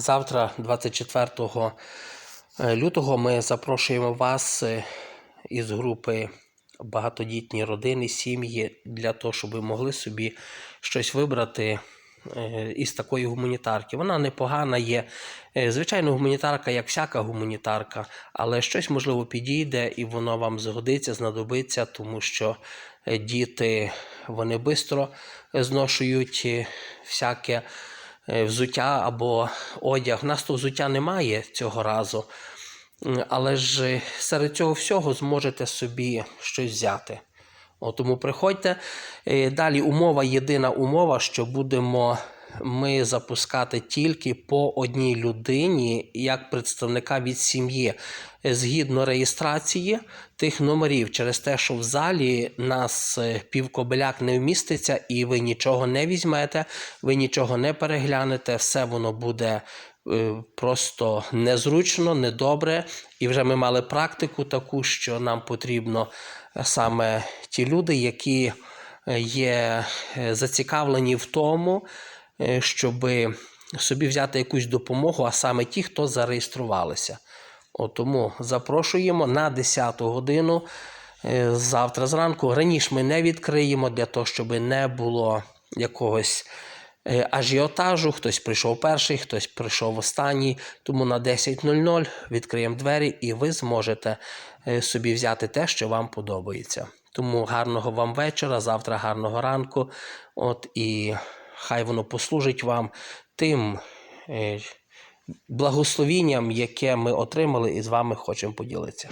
Завтра, 24 лютого, ми запрошуємо вас е, із групи багатодітні родини, сім'ї для того, щоб ви могли собі щось вибрати е, із такої гуманітарки. Вона непогана є. Е, Звичайно, гуманітарка, як всяка гуманітарка, але щось можливо підійде і воно вам згодиться, знадобиться, тому що е, діти вони швидко зношують е, всяке е, взуття або одяг. У нас то взуття немає цього разу, але ж е, серед цього всього зможете собі щось взяти. О, тому приходьте. Е, Далі умова, єдина умова, що будемо ми запускати тільки по одній людині як представника від сім'ї Е, згідно реєстрації тих номерів, через те, що в залі нас е, півкобеляк не вміститься, і ви нічого не візьмете, ви нічого не переглянете, все воно буде е, просто незручно, недобре. І вже ми мали практику таку, що нам потрібно саме ті люди, які є зацікавлені в тому, щоб собі взяти якусь допомогу, а саме ті, хто зареєструвалися. От тому запрошуємо на 10 годину е, завтра зранку. Раніше ми не відкриємо для того, щоб не було якогось е, ажіотажу. Хтось прийшов перший, хтось прийшов останній. Тому на 10.00 відкриємо двері і ви зможете е, собі взяти те, що вам подобається. Тому гарного вам вечора, завтра гарного ранку. От і хай воно послужить вам тим е, благословінням, яке ми отримали і з вами хочемо поділитися.